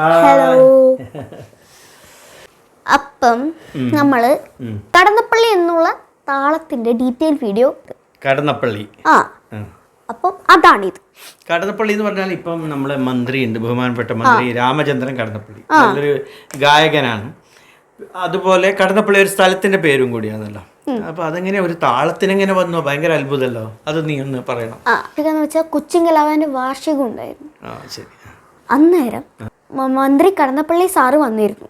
Hello അപ്പം നമ്മൾ കടന്നപ്പള്ളി എന്നുള്ള താളത്തിന്റെ ഡീറ്റെയിൽ വീഡിയോ കടന്നപ്പള്ളി. ആ. അപ്പം അതാണിത്. കടന്നപ്പള്ളി എന്ന് പറഞ്ഞാൽ ഇപ്പം നമ്മളെ മന്ത്രിയുണ്ട് ബഹുമാനപ്പെട്ട മന്ത്രി രാമചന്ദ്രൻ കടന്നപ്പള്ളി. നല്ലൊരു ഗായകനാണ്. അതുപോലെ കടന്നപ്പള്ളി ഒരു സ്ഥലത്തിന്റെ പേരും കൂടിയാണല്ലോ. അപ്പൊ അതെങ്ങനെ ഒരു താളത്തിനെങ്ങനെ വന്നു? ഭയങ്കര അത്ഭുതമല്ലോ. അത് നീ ഒന്ന് പറയണം. വെച്ചാൽ കൊച്ചിൻ കലാവാന്റെ വാർഷികം ഉണ്ടായിരുന്നു. അന്നേരം മന്ത്രി കടന്നപ്പള്ളി സാറ് വന്നിരുന്നു.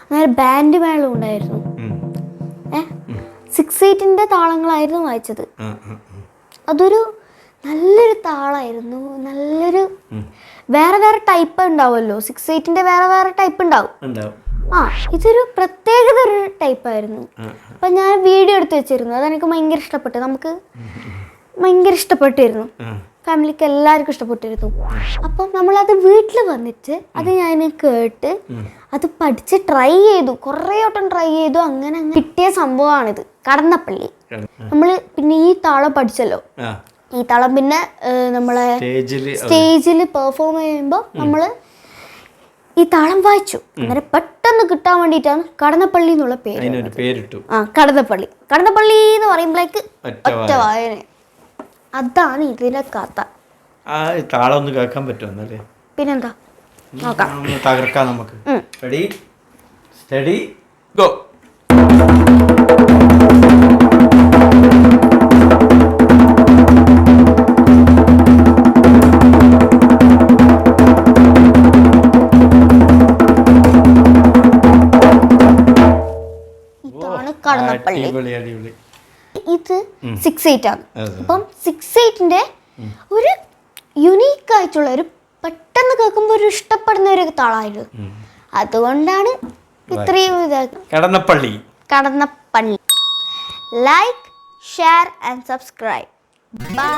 അങ്ങനെ ബാൻഡ് മേളം ഉണ്ടായിരുന്നു. ഏ? സിക്സ് എയ്റ്റിന്റെ താളങ്ങളായിരുന്നു വായിച്ചത്. അതൊരു നല്ലൊരു താളായിരുന്നു. നല്ലൊരു വേറെ വേറെ ടൈപ്പ് ഉണ്ടാവുമല്ലോ. സിക്സ് എയ്റ്റിന്റെ വേറെ വേറെ ടൈപ്പ് ഉണ്ടാവും. ആ ഇതൊരു പ്രത്യേകത ഒരു ടൈപ്പായിരുന്നു അപ്പൊ ഞാൻ വീഡിയോ എടുത്ത് വെച്ചിരുന്നു. അതെനിക്ക് ഭയങ്കര ഇഷ്ടപ്പെട്ടു. നമുക്ക് ഭയങ്കര ഇഷ്ടപ്പെട്ടിരുന്നു. ഫാമിലിക്ക് എല്ലാവർക്കും ഇഷ്ടപ്പെട്ടിരുന്നു. അപ്പം നമ്മളത് വീട്ടിൽ വന്നിട്ട് അത് ഞാൻ കേട്ട് അത് പഠിച്ച് ട്രൈ ചെയ്തു. കുറേ വട്ടം ട്രൈ ചെയ്തു. അങ്ങനെ അങ്ങനെ കിട്ടിയ സംഭവമാണിത്. കടന്നപ്പള്ളി. നമ്മൾ പിന്നെ ഈ താളം പഠിച്ചല്ലോ. ഈ താളം പിന്നെ നമ്മളെ സ്റ്റേജിൽ പെർഫോം ചെയ്യുമ്പോൾ നമ്മൾ ഈ താളം വായിച്ചു. അങ്ങനെ പെട്ടെന്ന് കിട്ടാൻ വേണ്ടിയിട്ടാണ് കടന്നപ്പള്ളി എന്നുള്ള പേര് ആ കടന്നപ്പള്ളി. കടന്നപ്പള്ളി എന്ന് പറയുമ്പോഴേക്ക് ഒറ്റ വായന. അതാണ് ഇതിനെ കഥ. ആ താളം ഒന്ന് കേൾക്കാൻ പറ്റുമെന്നല്ലേ പിന്നെന്താ? നോക്കാം. തകർക്കാം നമുക്ക്. റെഡി സ്റ്റഡി ഗോ ഇതാണ് കടന്നപ്പള്ളി. അടിപൊളി അടിപൊളി. ഇത് സിക്സ് എയ്റ്റ് ആണ്. അപ്പം സിക്സ് എയ്റ്റിന്റെ ഒരു യുണീക്ക് ആയിട്ടുള്ള ഒരു പെട്ടെന്ന് കേൾക്കുമ്പോൾ ഒരു ഇഷ്ടപ്പെടുന്ന ഒരു താളായിരുന്നു. അതുകൊണ്ടാണ് ഇത്രയും Kadannappalli. Kadannappalli. Like share and subscribe bye